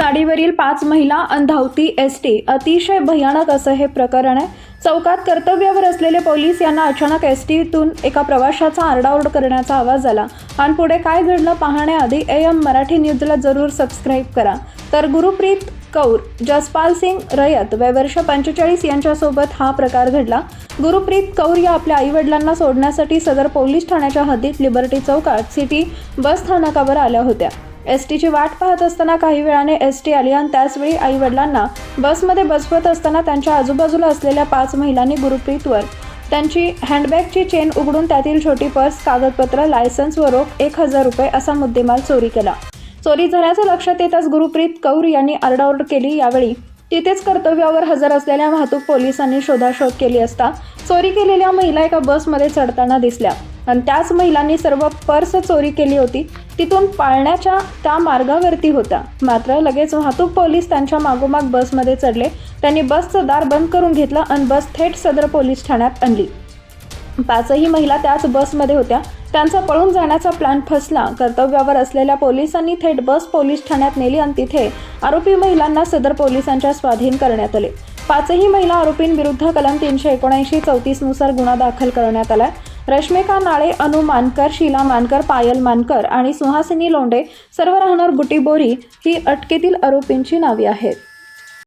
साडीवरील पाच महिला अंधावती S T अतिशय भयानक असं हे प्रकरण आहे. चौकात कर्तव्यावर असलेले पोलीस यांना अचानक एस टीतून एका प्रवाशाचा आरडाओरड करण्याचा आवाज आला. आणि पुढे काय घडलं पाहण्याआधी ए एम मराठी न्यूजला जरूर सबस्क्राईब करा. तर गुरुप्रीत कौर जसपाल सिंग रयत वय वर्ष पंचेचाळीस यांच्यासोबत हा प्रकार घडला. गुरुप्रीत कौर या आपल्या आईवडिलांना सोडण्यासाठी सदर पोलीस ठाण्याच्या हद्दीत लिबर्टी चौकात सिटी बस स्थानकावर आल्या होत्या. एस टीची वाट पाहत असताना काही वेळाने एस टी आली आणि त्याचवेळी आई वडिलांना बसमध्ये बसवत असताना त्यांच्या आजूबाजूला असलेल्या पाच महिलांनी गुरुप्रीतवर त्यांची हँडबॅगची चेन उघडून त्यातील छोटी पर्स कागदपत्र लायसन्स व रोख एक हजार रुपये असा मुद्देमाल चोरी केला. चोरी झाल्याचं लक्षात येताच गुरुप्रीत कौर यांनी आरडाओरड केली. यावेळी तिथेच कर्तव्यावर हजर असलेल्या वाहतूक पोलिसांनी शोधाशोध केली असता चोरी केलेल्या महिला एका बसमध्ये चढताना दिसल्या. आणि त्याच महिलांनी सर्व पर्स चोरी केली होती. तिथून पाळण्याच्या त्या मार्गावरती होत्या. मात्र लगेच वाहतूक पोलीस त्यांच्या मागोमाग बसमध्ये चढले. त्यांनी बसचं दार बंद करून घेतलं आणि बस थेट सदर पोलीस ठाण्यात आणली. पाचही महिला त्याच बसमध्ये होत्या. त्यांचा पळून जाण्याचा प्लॅन फसला. कर्तव्यावर असलेल्या पोलिसांनी थेट बस पोलीस ठाण्यात नेली आणि तिथे आरोपी महिलांना सदर पोलिसांच्या स्वाधीन करण्यात आले. पाचही महिला आरोपींविरुद्ध कलम तीनशे एकोणऐंशी चौतीसनुसार गुन्हा दाखल करण्यात आलाय. रश्मिका नाळे अनु मानकर शीला मानकर पायल मानकर आणि सुहासिनी लोंडे सर्व राहणार बुटीबोरी ही अटकेतील आरोपींची नावे आहेत.